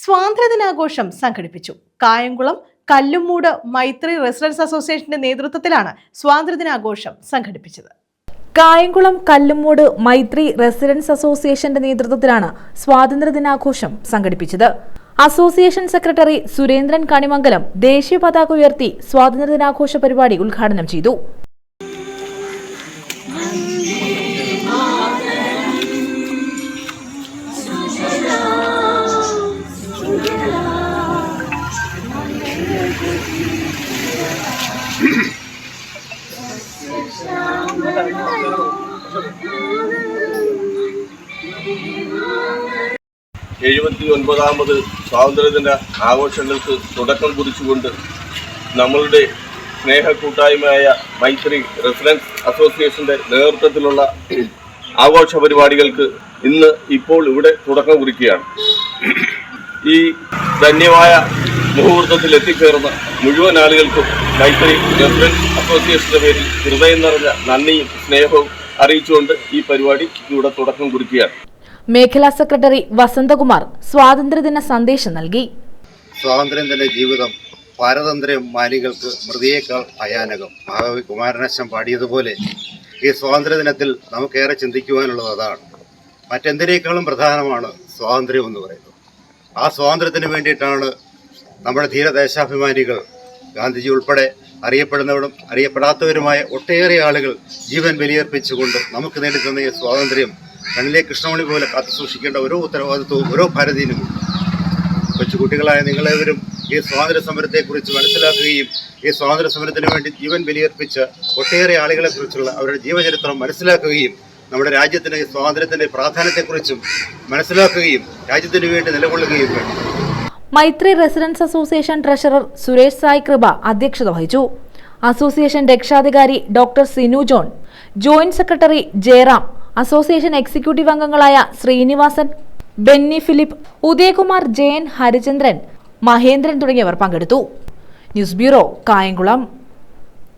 സ്വാതന്ത്ര്യദിനാഘോഷം സംഘടിപ്പിച്ചു. കായംകുളം കല്ലുമൂട് മൈത്രി റെസിഡൻസ് അസോസിയേഷന്റെ നേതൃത്വത്തിലാണ് സ്വാതന്ത്ര്യദിനാഘോഷം സംഘടിപ്പിച്ചത്. കായംകുളം കല്ലുമൂട് മൈത്രി റെസിഡൻസ് അസോസിയേഷന്റെ നേതൃത്വത്തിലാണ് സ്വാതന്ത്ര്യദിനാഘോഷം സംഘടിപ്പിച്ചത്. അസോസിയേഷൻ സെക്രട്ടറി സുരേന്ദ്രൻ കണിമംഗലം ദേശീയ പതാക ഉയർത്തി സ്വാതന്ത്ര്യദിനാഘോഷ പരിപാടി ഉദ്ഘാടനം ചെയ്തു. എഴുപത്തി ഒൻപതാമത് സ്വാതന്ത്ര്യദിന ആഘോഷങ്ങൾക്ക് തുടക്കം കുറിച്ചുകൊണ്ട് നമ്മളുടെ സ്നേഹക്കൂട്ടായ്മയായ മൈത്രി റെസിഡൻസ് അസോസിയേഷന്റെ നേതൃത്വത്തിലുള്ള ആഘോഷ പരിപാടികൾക്ക് ഇന്ന് ഇപ്പോൾ ഇവിടെ തുടക്കം കുറിക്കുകയാണ്. ഈ ധന്യമായ മുഹൂർത്തത്തിൽ എത്തിച്ചേർന്ന മുഴുവൻ ആളുകൾക്കും മൈത്രി റെസിഡൻസ് അസോസിയേഷന്റെ പേരിൽ ഹൃദയം നിറഞ്ഞ നന്ദിയും സ്നേഹവും അറിയിച്ചുകൊണ്ട് ഈ പരിപാടി ഇവിടെ തുടക്കം കുറിക്കുകയാണ്. മേഖലാ സെക്രട്ടറി വസന്തകുമാർ സ്വാതന്ത്ര്യദിന സന്ദേശം നൽകി. സ്വാതന്ത്ര്യം തന്നെ ജീവിതം പാരതന്ത്ര്യം മാലികൾക്ക് മൃതിയേക്കാൾ ഭയാനകം. മഹാകവി കുമാരനാശം പാടിയതുപോലെ ഈ സ്വാതന്ത്ര്യദിനത്തിൽ നമുക്കേറെ ചിന്തിക്കുവാനുള്ളത് അതാണ്. മറ്റെന്തിനേക്കാളും പ്രധാനമാണ് സ്വാതന്ത്ര്യം എന്ന് പറയുന്നത്. ആ സ്വാതന്ത്ര്യത്തിന് വേണ്ടിയിട്ടാണ് നമ്മുടെ ധീരദേശാഭിമാനികൾ ഗാന്ധിജി ഉൾപ്പെടെ അറിയപ്പെടുന്നവരും അറിയപ്പെടാത്തവരുമായ ഒട്ടേറെ ആളുകൾ ജീവൻ ബലിയർപ്പിച്ചുകൊണ്ട് നമുക്ക് നേടി തന്ന ഈ സ്വാതന്ത്ര്യം കണ്ണിലെ കൃഷ്ണമണി പോലെ കാത്തു സൂക്ഷിക്കേണ്ട ഓരോ ഉത്തരവാദിത്വവും ഓരോ ഭാരതീയനുമുണ്ട് കൊച്ചുകുട്ടികളായ നിങ്ങളേവരും ഈ സ്വാതന്ത്ര്യ സമരത്തെക്കുറിച്ച് മനസ്സിലാക്കുകയും ഈ സ്വാതന്ത്ര്യ സമരത്തിന് വേണ്ടി ജീവൻ ബലിയർപ്പിച്ച ഒട്ടേറെ ആളുകളെക്കുറിച്ചുള്ള അവരുടെ ജീവചരിത്രം മനസ്സിലാക്കുകയും നമ്മുടെ രാജ്യത്തിന് സ്വാതന്ത്ര്യത്തിന്റെ പ്രാധാന്യത്തെക്കുറിച്ചും മനസ്സിലാക്കുകയും രാജ്യത്തിന് വേണ്ടി നിലകൊള്ളുകയും വേണം. Maithri residence association treasurer Suresh Sai Krupa അധ്യക്ഷത വഹിച്ചു. അസോസിയേഷൻ രക്ഷാധികാരി doctor Sinu John joint secretary Jayaram association executive അംഗങ്ങളായ ശ്രീനിവാസൻ ബെന്നി ഫിലിപ്പ് ഉദയകുമാർ ജയൻ ഹരിചന്ദ്രൻ മഹേന്ദ്രൻ തുടങ്ങിയവർ പങ്കെടുത്തു. News bureau Kayamkulam.